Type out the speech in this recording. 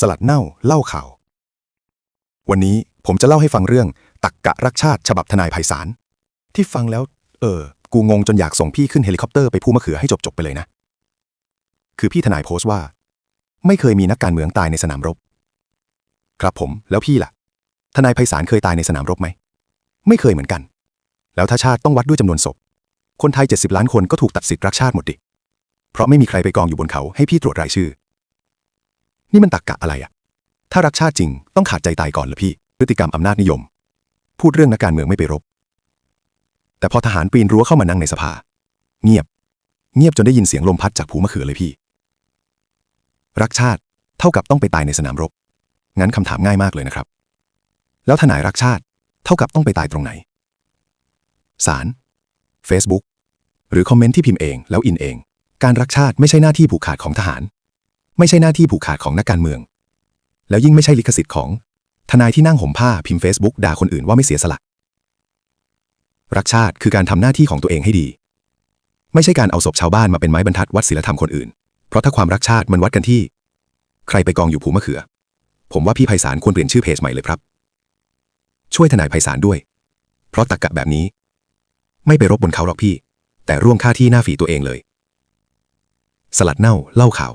สลัดเน่าเล่าข่าว วันนี้ผมจะเล่าให้ฟังเรื่อง ตักกะรักชาติฉบับทนายไพศาลที่ฟังแล้ว เออ กูงงจนอยากส่งพี่ขึ้นเฮลิคอปเตอร์ไปภูมะเขือให้จบๆไปเลยนะ คือพี่ทนายโพสต์ว่า ไม่เคยมีนักการเมืองตายในสนามรบ ครับผมแล้วพี่ล่ะ ทนายไพศาลเคยตายในสนามรบไหม ไม่เคยเหมือนกัน แล้วถ้าชาติต้องวัดด้วยจำนวนศพ คนไทย 70 ล้านคนก็ถูกตัดสิทธิ์รักชาติหมดดิเพราะไม่มีใครไปกองอยู่บนเขาให้พี่ตรวจรายชื่อ นี่มันตักกะอะไรอะถ้ารักชาติจริงต้องขาดใจตายก่อนเหรอพี่ พฤติกรรมอำนาจนิยม พูดเรื่องนักการเมืองไม่ไปรบ แต่พอทหารปีนรั้วเข้ามานั่งในสภา เงียบ เงียบจนได้ยินเสียงลมพัดจากภูมะเขือเลยพี่ รักชาติเท่ากับต้องไปตายในสนามรบ งั้นคำถามง่ายมากเลยนะครับ แล้วทนายรักชาติเท่ากับต้องไปตายตรงไหนศาล Facebook หรือคอมเมนต์ที่พิมพ์เองแล้วอินเอง การรักชาติไม่ใช่หน้าที่ผูกขาดของทหาร ไม่ใช่หน้าที่ผูกขาดของนักการเมือง แล้วยิ่งไม่ใช่ลิขสิทธิ์ของ ทนายที่นั่งห่มผ้าพิมพ์ Facebook ด่าคนอื่นว่าไม่เสียสละ รักชาติคือการทำหน้าที่ของตัวเองให้ดี ไม่ใช่การเอาศพชาวบ้านมาเป็นไม้บรรทัดวัดศีลธรรมคนอื่น เพราะถ้าความรักชาติมันวัดกันที่ ใครไปกองอยู่ภูมะเขือ ผมว่าพี่ไพศาลควรเปลี่ยนชื่อเพจใหม่เลยครับ ช่วยทนายไพศาลด้วย เพราะตักกะแบบนี้ ไม่ไปรบบนเขาหรอกพี่ แต่ร่วงค่าที่หน้าฝีตัวเองเลย สลัดเน่าเล่าข่าว